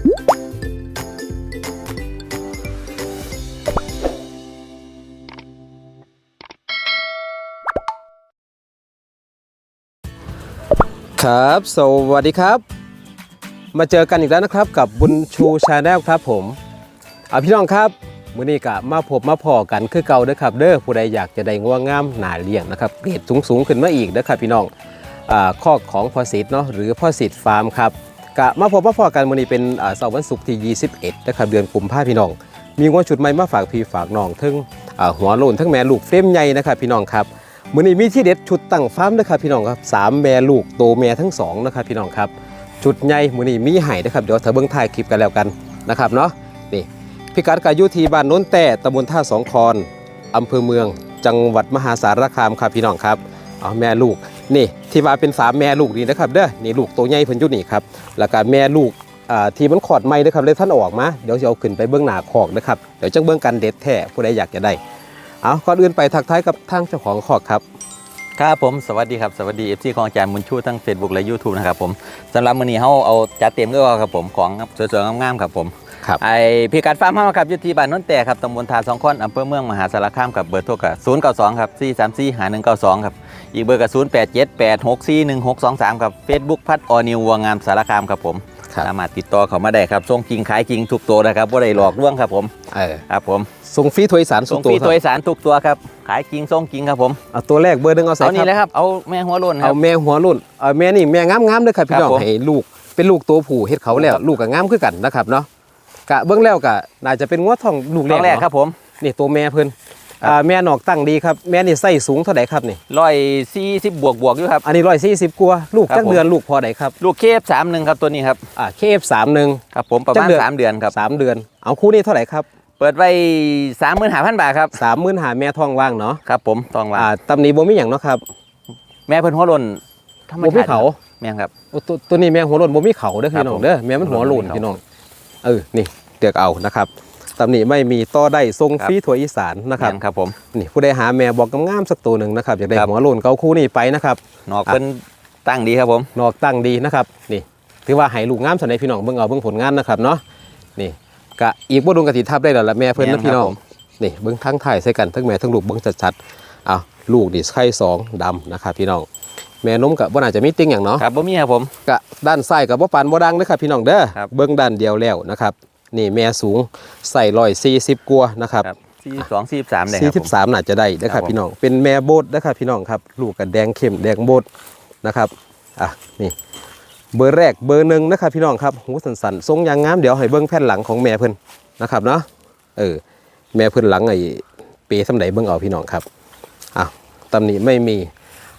ครับ สวัสดีครับ มาเจอกันอีกแล้วนะครับกับบุญชูชาแนลครับผมเอาพี่น้องครับมื้อนี้ก็มาพบมาพอกันคือเก่าเด้อครับ เด้อผู้ใดอยากจะได้งัวงงามหนาเลี้ยงนะครับเกรดสูงสูงขึ้นมาอีกเด้อครับพี่น้องอ่าข้อของพ่อสิทธ์เนาะหรือพ่อสิทธิ์ฟาร์มครับ กะมาพบมาพอกันมื้อนี้เป็นเสาร์วันศุกร์ที่ 21 นะครับเดือนกุมภาพันธ์พี่น้อง มีงัวชุดใหม่มาฝากพี่ฝากน้องทั้งหัวโลนทั้งแม่ลูกเฟรมใหญ่นะครับพี่น้องครับมื้อนี้มีที่เด็ดชุดตั้งฟาร์มนะครับพี่น้องครับสามแม่ลูกโตแม่ทั้งสองนะครับพี่น้องครับชุดใหญ่มื้อนี้มีให้นะครับเดี๋ยวเธอเบิ่งถ่ายคลิปกันแล้วกันนะครับเนาะนี่พิกัดกายุทีบ้านโน้นแต่ตำบลท่าสองคอนอำเภอเมือง จังหวัดมหาสารคามครับพี่น้องครับเอาแม่ลูก นี่ที่ว่าเป็นสามแม่ลูกนี่นะครับเด้อนี่ลูกโตใหญ่เพิ่นอยู่นี่ครับแล้วก็แม่ลูกที่มันขอดไม่นะครับเลยท่านออกมาเดี๋ยวจะเอาขึ้นไปเบื้องหน้าคอกนะครับเดี๋ยวจังเบื้องกันเด็ดแท้ผู้ใดอยากจะได้เอาก่อนอื่นไปทักทายกับทางเจ้าของคอกครับครับผมสวัสดีครับสวัสดีเอฟซีของอาจารย์บุญชูทั้ง Facebook และ YouTube นะครับผมสำหรับมื้อนี้เฮาเอาจัดเต็มก็ครับผมของสวยๆงามๆครับผม ครับไอพิกัดฟาร์มเฮาครับอยู่ที่บ้านโนนแต่ครับตำบลทาสองคอนอำเภอเมืองมหาสารคามครับเบอร์โทรก็092ครับ434หา192ครับอีกเบอร์ก็0878641623ครับ Facebook พัดออนิววัวงามสารคามครับผมครับสามารถติดต่อเขามาได้ครับส่งจริงขายจริงทุกตัวนะครับบ่ได้หลอกลวงครับผมเออครับผมส่งฟรีถ้วยสารส่งตัฟวรีครับตัวอีสารทุกตัวครับขายจริงส่งจริงครับผมเอาตัวแรกเบอร์หนึงเอาใส่เอานี่คเลยรับครับเอาแม่หัวโล้นคเอารับแม่หัวรุ่นเอาแม่นี่แม่งามงามๆเลยครับพี่น้องครับผมให้ลูกเป็นลูกตัวผู้เฮ็ดเขาแล้วครับลูกก็งามคือกันนะครับเนาะ กะเบื้องแล้วกะน่าจะเป็นงัวทองลูกตแรอกนแรกเนาะครับผมนี่ตัวแม่เพิ่นครับอ่าแม่นอกตั้งดีครับแม่นี่ไส้สูงเท่าไหร่ครับนี่ร้อยสี่สิบบวกบวกอยู่ครับอันนี้140กว่าลูกครับจักผมเดือนลูกพอไดครับลูกเคฟสามหนึ่งครับตัวนี้ครับอ่า KF31 ครับผมประจัมาณกเดือนสามเดือนครับสามเดือน เอาคู่นี้เท่าไหร่ครับเปิดไว้สามหมื่นห้าพันบาทครับ30,000หาแม่ท้องว่างเนาะครับผมตองว่าอ่าตำหนิบ่มีหยังเนาะครับ แม่เพิ่นหัวโลนธรรมบ่มีชาติเขาแม่นครับโอ้ตัวตัวนี้แม่หัวโลนบ่มีเขาเด้อครัพี่บน้องผมเด้อแม่มันหัวโลนหัวโล้นพี่น้อง เออนี่เตือกเอานะครับตำหนิไม่มีต่อได้ทรงครับฟรีถั่วอีสานนะครับแม่นครับผมนี่ผู้ใดหาแม่บอกงามๆสักตัวหนึ่งนะครับอยากได้ครับหัวโลนเกาคู่นี่ไปนะครับนอกเพิ่นตั้งดีครับผมนอกตั้งดีนะครับนี่ถือว่าให้ลูกงามสำหรับพี่น้องเบิ่งเอาเบิ่งผลงานนะครับเนาะนี่กะอีกบ่ดวงกะทิทับได้แล้วล่ะแม่เพิ่นนะพี่น้องนี่เบิ่งทั้งถ่ายใส่กันทั้งแม่ทั้งลูกเบิ่งชัดๆเอาลูกนี่ไข่สองดำนะครับพี่น้อง แม่นมกะบ่น่าจะมีติ้งอย่างเนาะครับบ่มีครับผมกะด้านซ้ายกับบ่ปานบ่ดังนะครับพี่น้องเด้อครับเบิ้งด้านเดียวแล้วนะครับนี่แม่สูงใส่ร้อยสี่สิบกว่านะครับครับสี่สองสี่สามเลยคสี่รับสิผบมสามน่าจะได้นะคครัรับบผมพี่น้องเป็นแม่โบดนะครับพี่น้องครับลูกกับแดงเข้มแดงโบดนะครับอะนี่เบอร์แรกเบอร์หนึ่งนะครับพี่น้องครับหูสันสันๆทรงยางงามเดี๋ยวให้เบิ้งแผ่นหลังของแม่เพิ่นนะครับเนาะเออแม่เพิ่นหลังไอ้เปสำไหนเบิ้งเอาพี่น้องครับอะตำหนิไม่มี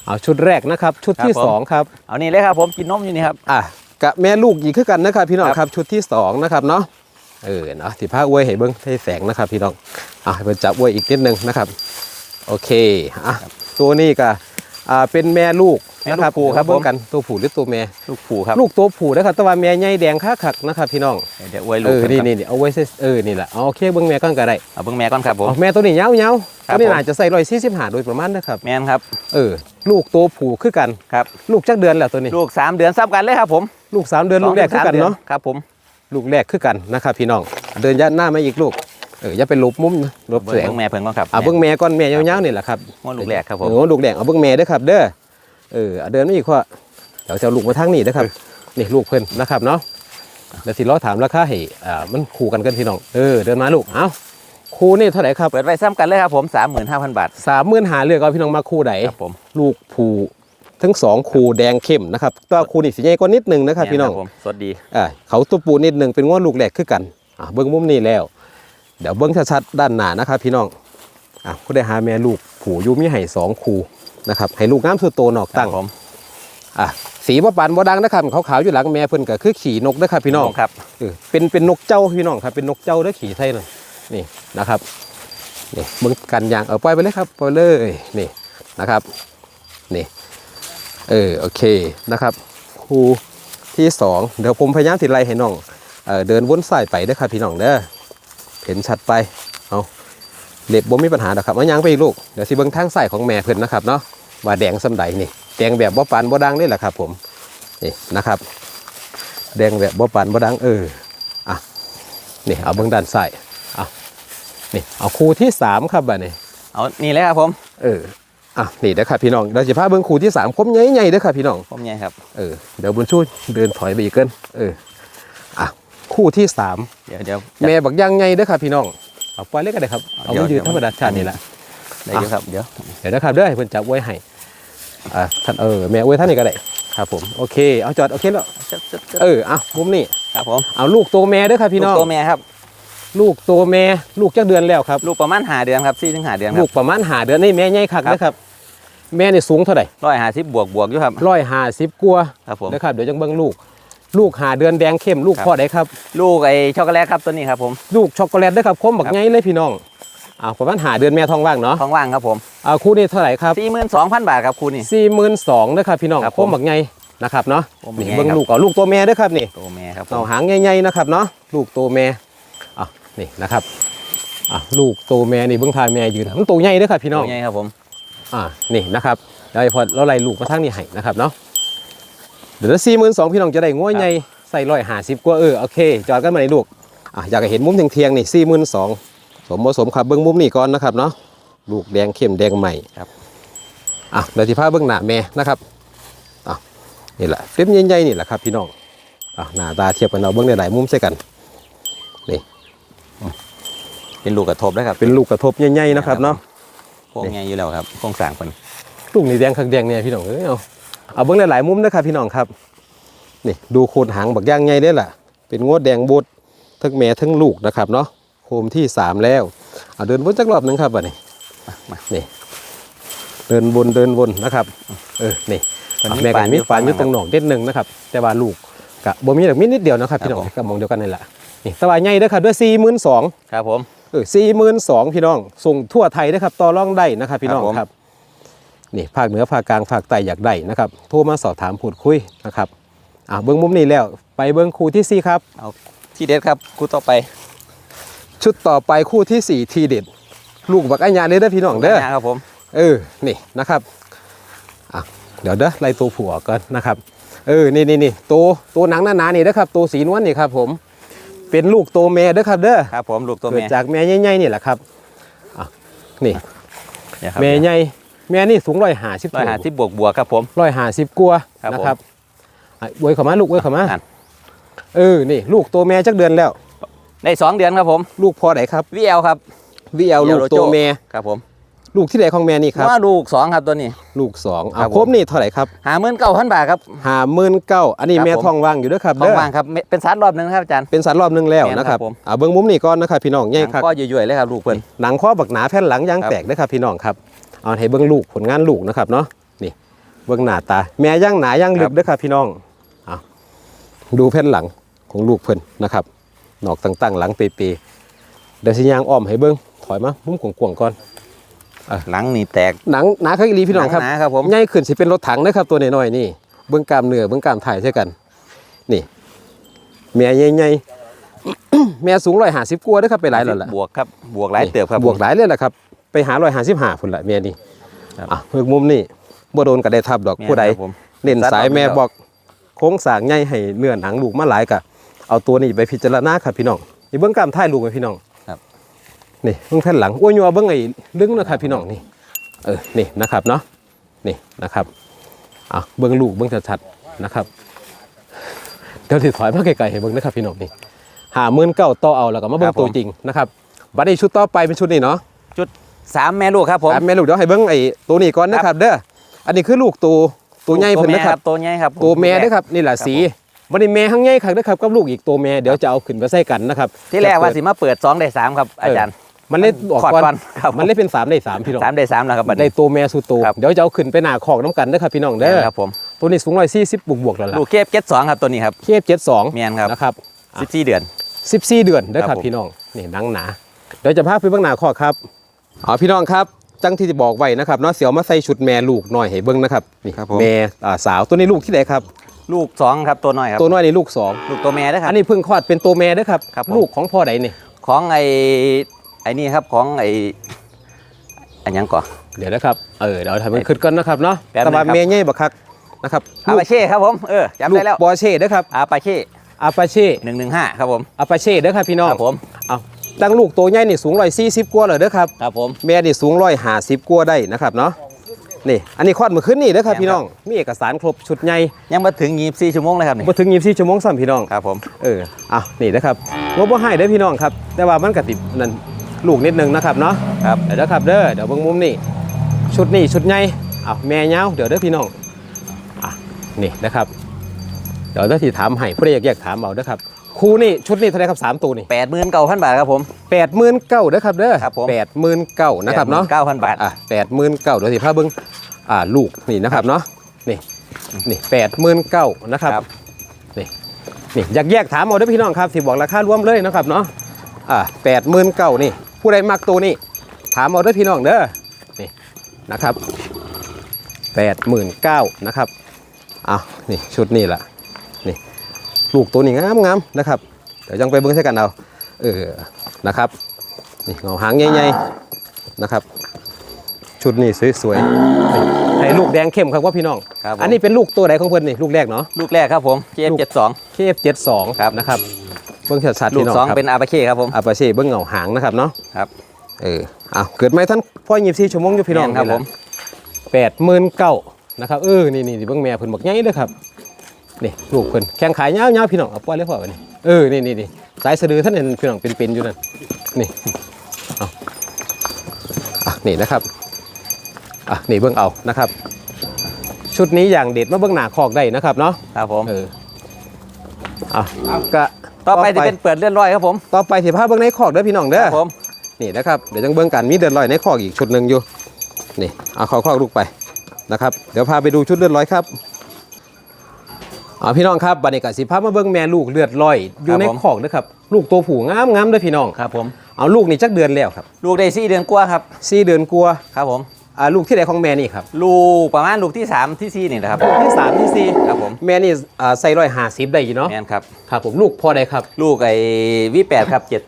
เอาชุดแรกนะครับ ชุดที่สองครับเอานี่เลยครับผมกินนมอยู่นี่ครับ อะกะแม่ลูกอีกคือกันนะครับ พี่น้องครับครับชุดที่สองนะครับเนาะเออเนาะที่ผ้าอวยให้เบิ้งให้แสงนะครับ พี่น้องอะให้เพิ่นจับอวยอีกนิดนึงนะครับ โอเคอะตัวนี้ก็อ่าเป็นแม่ลูกแม่ นะลูกครับผู้ครับเบิ้งผมกันตัวผู้หรือตัวแม่ลูกผูครับลูกตัวผู้นะครับแต่ว่าแม่ใหญ่แดงค่าขักนะครับพี่น้องเดี๋ยวอวยลูเอกอครับนี่นี่นี่เอาไว้เซเออนี่แหละเอาโอเคเบิ้งแม่ก่อนก็ได้เอาเบิ่งแม่ก่อนครับผมเอาแม่ตัวนี้ยาวๆครัตัวบนี้ผมน่าจะใส่ร้อยสี่สิบห้าโดยประมาณนะครับแม่นครับเออลูกตัวผู้คือกันครับลูกจักเดือนแล้วตัวนี้ลูกสามเดือนซ้ำกันเลยครับผมลูกสามเดือนลูกแรกคือกันเนาะครับผมลูกแรกคือกันนะครับพี่น้องเดินยัดหน้ามาอีกลูกเอออย่าไปหลบมุมนะหลบเบิ่แสงงแม่เพิ่นก่อนครับเอาเบิ้งแม่ก้อนแม่ยาวๆนี่แหละครับหัวลูกแรกครับผมเออลูกแดงเอาเบิ้งแม่เด้อครับเด้อ เออเอาเดินมาอีกข้อเดี๋ยวจะเอาลูกมาทางนี้เด้อครับนี่ลูกเพิ่นนะครับเนาะเดี๋ยวสิล้อถามราคาให้อ่ามันคู่กันกันพี่น้องเออเดินมาลูกเอาคู่นี่เท่าไหร่ครับเปิดไว้ซ้ำกันเลยครับผม35,000 บาท สามหมื่นหาเลือกเอาพี่น้องมาคู่ไหนครับผม ลูกผูทั้งสองคู่แดงเข้มนะครับตัวคู่นี่สีใหญ่กว่านิดนึงนะครับพี่น้อง แม่ผมสดดี อ่าเขาตัวปูนิดหนึ่งเป็นง้อลูกแหลกคือกันอ่าเบิ้งมุมนี้แล้ว เดี๋ยวเบิ้งชัดๆด้านหน้านะครับพี่น้องอะก็ได้หาแม่ลูกผูอยูมีไห่สองคู นะครับให้ลูกงามสุดโตนอกตั้งครับผมอะสีบ่ปานบ่ดังนะครับขาวๆอยู่หลังแม่เพิ่นก็คือขี่นกนะครับพี่น้องครับเออเป็นเป็นนกเจ้าพี่น้องครับเป็นนกเจ้าแล้วขี่ไทยน่ะนี่นะครับนี่เบิ้งกันยางเอาปล่อยไปเลยครับปล่อยเลยนี่นะครับนี่เออโอเคนะครับคูที่สองเดี๋ยวผมพยายามติไล่ให้น้องเออเดินวนสายไปเด้อครับพี่น้องเด้อเห็นชัดไปเอา เล็บบ่มีปัญหาดอกครับเอายางไปอีกลูกเดี๋ยวสิเบิ้งทางสายของแม่เพิ่นนะครับเนาะว่าแดงสำใดนี่แดงแบบบ่ปานบ่ดังนี่แหละครับ ผมนี่นะครับ แดงแบบบ่ปานบ่ดังเออนี่เอาเบื้องด้านซ้ายเอานี่เอาคู่ที่สามครับบัดนี้เอานี่เลยครับผม เอออะนี่เด้อครับพี่น้องเราจะพาเบื้องคู่ที่สามคมใหญ่ๆเด้อครับพี่น้องผมใหญ่ครับเออเดี๋ยวบุญชูเดินถอยไปอีกเกินเอออะคู่ที่สามเดี๋ยวเดี๋ยวแม่บักย่างไงเด้อครับพี่น้อง เอาปล่อยเล็กก็ได้ครับ เอาเดี๋ยวมือยืนเดี๋ยวธรรมดาชาตินี่แหละได้เดี๋ยวครับ เดี๋ยว เดี๋ยวนะครับเด้อให้เพิ่นจับไว้ให้อ่าท่านเออแม่ไว้ท่านนี่ก็ได้ครับผมโอเคเอาจอดโอเคแล้วจึ๊บจึ๊บจึ๊บเออเอามุมนี่ครับผมเอาลูกโตแม่เด้อครับพี่น้องลูกตัวแม่ครับ ลูกโตแม่ลูกจักเดือนแล้วครับ ลูกประมาณหาเดือนครับสี่ถึงหาเดือนคลูรับกประมาณหาเดือนนี่แม่ใหญ่คักครับนะครับ แม่นี่สูงเท่าไหร่ร้อยหาสิบบวกบวกอยู่ครับร้อยห้าสิบกว่าครับผมนะครับเดี๋ยวจังเบิ่งลูก ลูกหาเดือนแดงเข้มลูกครับพ่อใดครับ ลูกไอ้ช็อกโกแลตครับตัวนี้ครับผมลูกช็อกโกแลตเด้อครับคมบักครับไงเลยพี่น้องอ่าประมาณหาเดือนแม่ท้องว่างเนาะท้องว่างครับผมอ่าคู่นี้เท่าไหร่ครับสี่หมื่นสองพันบาทครับครูนี่สี่หมื่นสองนะครับพี่น้องครับคผมมบักไงนะครับเนาะคมบักนี่ไงเบิ่งครับลูกก่อนลูกตัวแม่เด้อครับนี่ตัวแม่ครับผมเอาหางใหญ่ๆนะครับเนาะลูกตัวแม่อะนี่นะครับอะลูกตัวแม่นี่เบิ่งทายแม่ยืนมันตัวใหญ่เด้อครับพี่น้ตัองวใหญ่ครับผมอ่านี่นะครับเดี๋ยวไอ้พอเราไล่ลูกมาทางนี้ให้นะครับเนาะ เดี๋ยวสี่หมื่นสองพี่น้องจะได้ง้อใหญ่ใส่ร้อยห้าสิบกว่าเออโอเค จอดกันมาในลูกอะอยากให้เห็นมุมเทียงๆนี่สี่หมื่นสองสมผสมครับเบิ้งมุมนี่ก่อนนะครับเนาะลูกแดงเข้มแดงใหม่ครับอะเดี๋ยวที่พาเบิ้งหน้าแม่นะครับอะนี่แหละเฟรมใหญ่ๆนี่แหละครับพี่น้องอะหน้าตาเทียบกันเอาเบิ้งได้หลายมุมใช่กันเป็นลูกกระทบนะครับ เป็นลูกกระทบใหญ่ๆนะครับเนาะโค้งใหญ่อยู่แล้วครับโค้งสร้างคนลูกนี่แดงคักแดงเนี่ยพี่น้องเอ้ยเอา เอาเบิ้งหลายๆมุมนะครับพี่น้องครับนี่ดูโคนหางบักย่างใหญ่ได้อล่ะ เป็นงวดแดงบดทั้งแม่ทั้งลูกนะครับเนาะโคมที่สามแล้วเอาเดินวนจักรอบหนึงครับบัดนี้มานี่เดินวนเดินวนนะครับ เออนี่ตอนเอานี้แม่กับมีปาปานนออยู่ยู่ตรงหนองเด็ดหนึ่งนะครับ แต่ว่าลูกกับบ่มีดอกมีนิดเดียวนะครับพี่น้องครับผมกับมองเดียวกันนี่แหละนี่แตะวันใหญ่เด้อครับด้วยสี่หมื่นสองครับผมเออสี่หมื่นสองพี่น้องส่งทั่วไทยนะครับต่อรองได้นะครับพี่น้องครับผมครับ นี่ภาคเหนือภาคกลางภาคใต้อยากได้นะครับโทรมาสอบถามพูดคุยนะครับอ่าเบิ้งมุมนี้แล้วไปเบิ้งคู่ที่สี่ครับ เอาที่เด็ดครับคู่ต่อไปชุดต่อไปคู่ที่สี่ทีเด็ด ลูกบักอัญญาเลยเด้อพี่น้องเด้อครับผมเออนี่นะครับอะเดี๋ยวเด้อไล่ตัวผัวก่อนนะครับเออนี่นี่นี่ตัวตัวหนังหนาๆนี่นะครับตัวสีนวลนี่ครับผมเป็นลูกตัวแม่เด้อครับเด้อครับผมลูกตัวเกิดแม่จากแม่ใหญ่ๆนี่แหละครับอะนี่เนี่ยครับแม่ใหญ่ แม่นี่สูงร้อยห้าสิบร้อยหาสิบบวกบวกครับผมร้อยห้าสิบกว่าครับนะครับอะอวยเขามาลูกอวยเขามาอะเออนี่ ลูกตัวแม่จักเดือนแล้วได้สองเดือนครับผม ลูกพอไหนครับวีเอลครับวีเอลลูก VL ตัวแม่ครับผมลูกที่ไหนของแม่นี่ครับว่าลูกสองครับตัวนี้ ลูกสองครัอะบผมครบนี่เท่าไหร่ครับหาหมื่นเก้าพันบาทครับห้าหมื่นเก้าอันนี้ครับแม่ผมทองว่างอยู่เด้วยครับท้องเด้อว่างครับเป็นซัดรอบหนึงนะครับอาจารย์เป็นสันรอบหนึงแล้วแม่นนะครับครับผมอ่าเบิ้งมุมนี่ก่อนนะครับพี่น้องใหญ่ครับก็ยุ่ยๆเลยครับลูกเพิ่นหนังข้อบักหนาแผ่นหลังยางครับแตกนะครับพี่น้องครับ เอาให้เบิ้งลูกผลงานลูกนะครับเนาะนี่เบิ้งหน้าตา แม่ย่างหนาย่างลึกเด้อครับพี่น้องเอาดูแผ่นหลังของลูกเพิ่นนะครับหนอกตั้งๆ หลังเปเปเดี๋ยวสิยางอ้อมให้เบิ้งถอยมามุมกวางๆก่อนหลังนี่แตกหนังหนาข้างอีหลีพี่น้องครับหนาครับผมใหญ่ขึ้นสิเป็นรถถังนะครับตัวน้อยๆนี่เบิ้งกล้ามเนื้อเบิ้งกล้ามถ่ายใช่กัน นี่แม่ใหญ่ๆแม่สูงร้อยห้าสิบกว่าเด้อครับไปหลายแล้วล่ะบวกครับบวกหลายเติบครับบวกหลายเลยแหละครับ ไปหาร้อยห้าสิบห้าพุ่นละเมียนี่ครับ อะเพิ่งมุมนี่บ่โดนก็ได้ทับดอกแม่นผู้ใดครับผม เน้นสายแม่ตัดออกไปแล้วบอกโค้งสร้างใหญ่ให้เนื้อหนังลูกมาหลายกะเอาตัวนี้ไปพิจารณาครับพี่น้องนี่เบิ่งกล้ามท้ายลูกไหมพี่น้องครับ นี่เบิ่งแผ่นหลังอ้วยยัวเบิ่งไอ้ลึงนะครับพี่น้องนี่ เออนี่นะครับเนาะนี่นะครับอะเบิ่งลูกเบิ่งชัดๆนะครับ เดี๋ยวสิถอยมาไกลๆให้เบิ่งนะครับพี่น้องนี่หาหมื่นเก้าต่อเอาแล้วก็มาเบิ่งตัวจริงนะครับบัดนี้ชุดต่อไปเป็นชุดนี้เนาะ สามแม่ลูกครับผมอะแม่ลูกเดี๋ยวให้เบิ้งไอ้ตัวนี้ก่อนนะครับเด้ออันนี้คือลูกตัวตัวใหญ่เพิ่นนะครับตัวใหญ่ครับตัวแม่เด้อครับนี่แหละครับสีผมวันนี้แม่ข้างใหญ่ครับนะครับกับลูกอีกตัวแม่เดี๋ยวจะเอาขึ้นไปใส่กันนะครับที่แรกว่าสิจะเปิดมาเปิดสองได้สามครับอาจารย์มันเล่นออกขอดก่อนก่อนครับมันเล่นเป็นสามได้สามพี่น้องสามได้สามแล้วครับบัดได้นี้ตัวแม่สู่ตัวครับเดี๋ยวจะเอาขึ้นไปหน้าคอกน้ำกันเด้อครับพี่น้องเด้อครับผมตัวนี้สูงร้อยสี่สิบบวกบวกๆแล้วล่ะลูกเคฟเก็ตสองครับตัวนี้ครับเคฟเจ็ดสองเมียนครับนะครับอะสิบสี่เดือนสิบสี่เดือนเด้อคครัรับบผมพี่น้องนี่หนังหนาเดี๋ยวจะพาไปเบื้องหน้าคอกครับ อ๋อพี่น้องครับจังที่จะบอกไว้นะครับเนาะเสียวมาใส่ชุดแม่ลูกหน่อยให้เบิ้งนะครับนี่ครับผม แม่อ่าสาวตัวนี้ลูกที่ไหนครับ ลูกสองครับตัวน้อยครับตัวน้อยนี่ลูกสองลูกตัวแม่ด้วยครัอับนนี้เพิ่งคลอดเป็นตัวแม่เด้วยครับครับผม ลูกของพ่อใดนี่ของไอ้ไอ้นี่ครับของไอ้อันยังก่อน เดี๋ยวนะครับเออเดี๋ยวทำมันขึ้นก่อนนะครับเนาะแป๊บนึงแต่ว่าครับแม่ใหญ่บักคักนะครับอาลูกปาเช่ครับผมเออจำลูได้กแล้วปอร์เช่เด้อครับอาปาเช่อาปาเช่115ครับผม อาปาเช่เด้อครับพี่น้องครับผม เอา ตั้งลูกตัวใหญ่นี่สูงร้อยสี่สิบกว่าเลยเด้อครับ ครับผมแม่นี่สูงร้อยห้าสิบกว่าได้นะครับเนาะนี่ อันนี้คลอดเมื่อคืนนี่เด้อครับแม่นครับพี่น้อง มีเอกสารครบชุดใหญ่ยังมาถึง24ชั่วโมงเลยครับนี่มาถึง24ชั่วโมงซ้ำพี่น้องครับผมเอออะนี่นะครับงบบ่ให้เด้อพี่น้องครับ แต่ว่ามันกตินั่นลูกนิดนึงนะครับเนาะครับเดี๋ยวนะครับเด้อเดี๋ยวเบิ่งมุมนี่ชุดนี่ชุดใหญ่อะแม่ยาวเดี๋ยวเด้อพี่น้องอะนี่นะครับ เดี๋ยวถ้าที่ถามให้ผู้ใดอยากอยากถามเอาเด้อครับ ครูนี่ชุดนี่เท่าไหรครับสามตัวนี่89,000บาทครับผม แปดหมื่นเก้าเด้อครับเด้อครับผม แปดหมื่นเก้านะครับเนาะ9,000บาท อะแปดหมื่นเก้าเดี๋ยวสิพาเบิ้งอ่าลูกนี่นะครับเนาะนี่นี่แปดหมื่นเก้านะครับครับ นี่นี่อยากแยกถามเอาเด้อพี่น้องครับสิบอกราคารวมเลยนะครับเนาะอ่าแปดหมื่นเก้านี่ ผู้ใดมักตัวนี่ถามเอาเด้อพี่น้องเด้อนี่นะครับแปดหมื่นเก้านะครับเอานี่ชุดนี่แหละนี่ ลูกตัวนี้งามงามๆนะครับเดี๋ยวจังไปเบิ้งใช้กันเอาเออนะครับนี่เงาหางใหญ่ๆนะครับ ชุดนี้สวยๆนี่ให้ลูกแดงเข้มครับว่าพี่น้อง ครับผมอันนี้เป็นลูกตัวไหนของเพิ่นนี่ลูกแรกเนาะ ลูกแรกครับผม KF72 KF72 ครับ นะครับเบิ้งชัดๆลูพี่กน้องสองครับเป็นอาปาเช่ครับผม อาปาเช่เบิ้งเงาหางนะครับเนาะครับ เอออ้าวเกิดไม่ท่านพ่อยิบสี่ชั่วโมงอยู่พี่น้องแม่นครับผม แปดหมื่นเก้านะครับเออนี่นี่เบิ้งแม่เพิ่นบอกใหญ่เด้อครับ นี่ลูกเพิ่นแข้งขายยาวๆพี่น้องเอาปล่อยเลยพ่อไปนี่เออนี่นี่นี่สายสะดือท่านเห็นพี่น้องเป็นๆอยู่นั่นนี่เอาอะนี่นะครับอะนี่เบิ้งเอานะครับ ชุดนี้อย่างเด็ดมาเบิ้งหน้าคอกได้นะครับเนาะครับผมเอออะก็ต่อไปจะเป็นเปิดเลื่อนลอยครับผมต่อไปสิพาเบิ้งในคอกเด้อพี่น้องเด้คอรับผมนี่นะครับเดี๋ยวจังเบิ้งกันมีเดือนลอยในคอกอีกชุดหนึ่งอยู่นี่เอาเข้าคอกลูกไปนะครับ เดี๋ยวพาไปดูชุดเลือดลอยครับเอาพี่น้องครับบัดนี้ก็สิพามาเบิ้งแม่ลูกเลือดลอย อยู่ในคอกเด้อครับ ลูกตัวผู้งามงามๆเด้อพี่น้องครับผม เอาลูกนี่จักเดือนแล้วครับลูกได้สี่เดือนกว่าครับ สี่เดือนกลัวาครับผม อ่าลูกที่ไหนของแม่นี่ครับลูกประมาณลูกที่สามที่สี่นี่นะครับลูกที่สามที่สี่ครับผม แม่นี่อ่าใส่ร้อยห้าสิบได้อยู่เนาะแม่นครับ ครับผมลูกพ่อใดครับ ลูกไอ้วิแปดครับเจ็ด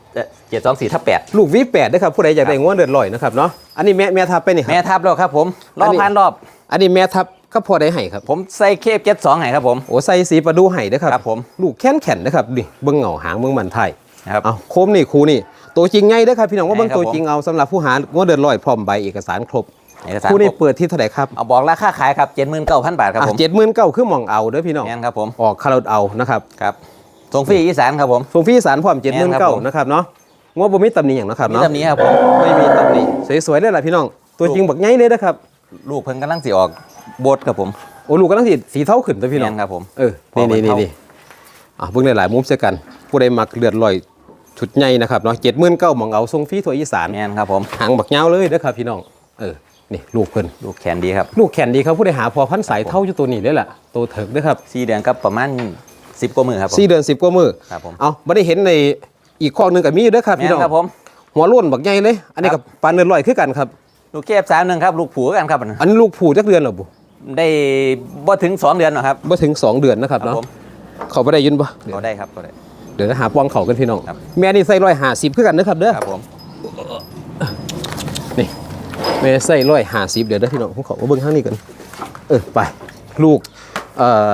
เจ็ดสองสี่ทับแปดลูกวีแปดนะครับผู้ใดอยากได้ง้วนเดือดลอยนะครับเนาะอันนี้แม่แม่ทับไปนี่คแม่รับ ทับแล้วครับผมรอบอันนี้ พันรอบ อันนี้แม่ทับ ก็พอได้ให้ครับ ผมใส่เคฟเจ็ดสองให้ครับผม โอ้ใส่สีประดูไห้เด้อครับครับผมลูกแค้นแข็นนะครับนี่เบิ้งเหงาหางเบิ้งมันไทยนะครับเอาโคมนี่ครูนี่ ตัวจริงไงเด้อครับพี่น้องว่าเบิ้งใช่ครับตัวจริงเอาสำหรับผู้หาง้วนเดือดลอยพร้อมใบเอกสารครบเอกสารครูนี่ครบเปิดที่เท่าไหร่ครับเอาบอกราคาขายครับเจ็ดหมื่นเก้าพันบาทครับผมเจ็ดหมื่นเก้าคือหมองเอาเด้อพี่น้องแม่นครับผมออกคาราเอานะครับครับส่งฟรีอีสานครับผมส่งฟรีสารพร้อมเจ็ดหมื่นแม่นครัเก้าบผมนะครับเนาะงวบ่มีตำหนิอย่างนะครับมีเนาะตำหนี้ครับผมไม่มีตำหนิสวยๆเลยล่ะพี่น้อง ตัวจริงบักไงเลยนะครับ ลูกเพิ่งกำลังสิออก โบสครับผมโอ้ลูกกำลังสีสีเท่าขึ้นตัวพี่น้องแม่นครับผมเออนี่นี่นี่นี่อะเบิ่งหลายๆมุมเสียกันผู้ใดมักเลือดลอยชุดใหญ่นะครับเนาะเจ็ดหมื่นเก้าหมองเอาทรงฟรีทั่วอีสานแม่นครับผมหางบักยาวเลยเด้อครับพี่น้องเออนี่ลูกเพิ่นลูกแขนดีครับลูกแขนดีครับผู้ใดหาพอพันสายเท่าอยู่ตัวนี้เลยล่ะตัวเถิกเด้อครับสี่เดือนกับประมาณสิบกว่ามือครับผมสี่เดือนสิบกว่ามือครับผมเอาไม่ได้เห็นในอีกข้อหนึงกับมีอยู่เด้อครับแม่พี่น้องนครับผมหัวโล้นบักใหญ่เลย อันนี้ครักับบปานเลือดลอยคือกันครับ ลูกเคฟสามหนึ่งครับ ลูกผูกันครับอันนั้นอันนี้ลูกผูจักเดือนเหรอบุได้บ่ถึงสองเดือนหรอกครับบ่ถึงสองเดือนนะครับครับเนาะผมเขาไม่ได้ยินปะเดี๋ยวก็ได้ครับก็ได้เดี๋ยวจะหาปองเขากันพี่น้องครับแม่นี่ใส่ร้อยห้าสิบคือกันนะครับเด้อครับผมนี่แม่ใส่ร้อยห้าสิบเดี๋ยวเด้อพี่น้องผมขอมาเบิ่งข้างนี้กันเออไปลูกเอ่อ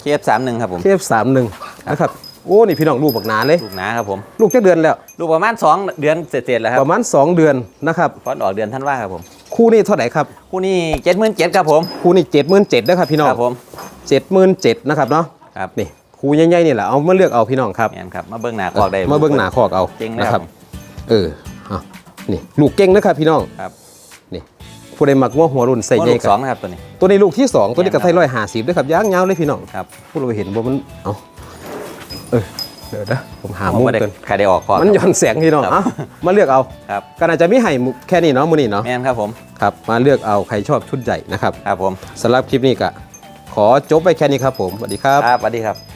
เคฟสามหนึ่งครับผมเคฟสามหนึ่งนะครับ โอ้นี่พี่น้องลูกบักหนาเลย ลูกหนาครับผม ลูกจักเดือนแล้ว ลูกประมาณสองเดือนเสร็จๆแล้วครับ ประมาณสองเดือนนะครับพอดออกเดือนท่านว่าครับผม คู่นี้เท่าไหร่ครับ คู่นี้เจ็ดหมื่นเจ็ดครับผม คู่นี้เจ็ดหมื่นเจ็ดนะครับพี่น้องครับผมเจ็ดหมื่นเจ็ดนะครับเนาะ ครับ นี่คู่ใหญ่ๆนี่แหละ เอามาเลือกเอาพี่น้องครับแม่นครับ มาเบิ้งหน้าคอกได้ มาเบิ่งหนาคอกเอาเจ๋งเลยนะคครัรับบเออเอานี่ลูกเก่งนะครับพี่น้อง ครับ นี่ผู้ใดมักงัวหัวรุ่นใส่ว่าใหญ่ลูกกัสองนนะครับตัวนี้ ตัวนี้ลูกที่สองตัวนี้ก็แม่นครับไทร้อยห้าสิบด้วยครับย่างยาวเลยพี่น้อง ครับผู้เราเห็นบ่มัน เอา เออเดี๋ยวนะผมหาผมมุมไม่ได้กันใครได้ออกคอกมันหย่อนแสงพี่น้องครับเอามาเลือกเอาครับก็น่าจะมีให้แค่นี้เนาะมื้อนี้เนาะแม่นครับผมครับมาเลือกเอาใครชอบชุดใหญ่นะครับครับผมสำหรับคลิปนี้ก็ขอจบไปแค่นี้ครับผมสวัสดีครับครับสวัสดีครับ